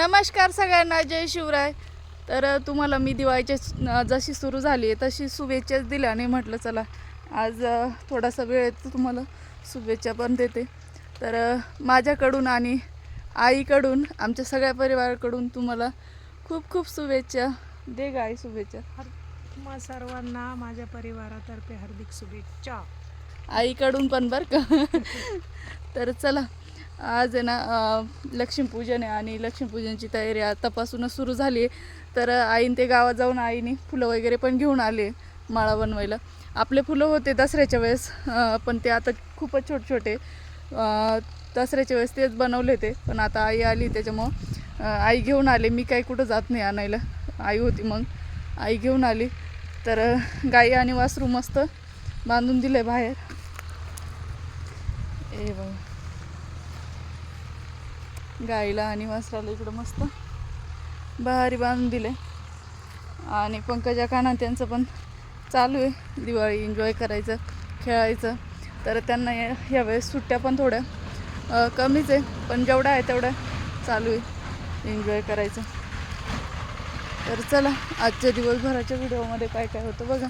नमस्कार सगळ्यांना जय शिवराय. तर तुम्हाला मी दिवाळीच्या जशी सुरू झाली आहे तशी शुभेच्छाच दिल्या आणि म्हटलं चला आज थोडासा वेळ तुम्हाला शुभेच्छा पण देते. तर माझ्याकडून आणि आईकडून आमच्या सगळ्या परिवाराकडून तुम्हाला खूप खूप शुभेच्छा. दे गा आई शुभेच्छा. हर सर्वांना माझ्या परिवारातर्फे हार्दिक शुभेच्छा. आईकडून पण बरं का? तर चला आज आहे ना लक्ष्मीपूजन आहे आणि लक्ष्मीपूजनची तयारी आतापासूनच सुरू झाली आहे. तर आईन ते गावात जाऊन आईने फुलं वगैरे पण घेऊन आले माळा बनवायला. आपले फुलं होते दसऱ्याच्या वेळेस पण ते आता खूपच छोटे छोटे दसऱ्याच्या वेळेस तेच बनवले ते पण आता आई आली त्याच्यामुळं आई घेऊन आले. मी काही कुठं जात नाही आणायला. आई होती मग आई घेऊन आली. तर गाई आणि वासरू मस्त बांधून दिले बाहेर. ए बघ गाईला आणि वासराला इकडं मस्त भारी बांधून दिले. आणि पंकजा काना त्यांचं पण चालू आहे. दिवाळी एन्जॉय करायचं खेळायचं. तर त्यांना या यावेळेस सुट्ट्या पण थोड्या कमीच आहे. पण जेवढ्या आहे तेवढ्या चालू आहे. एन्जॉय करायचं. तर चला आजच्या दिवसभराच्या व्हिडिओमध्ये काय काय होतं बघा.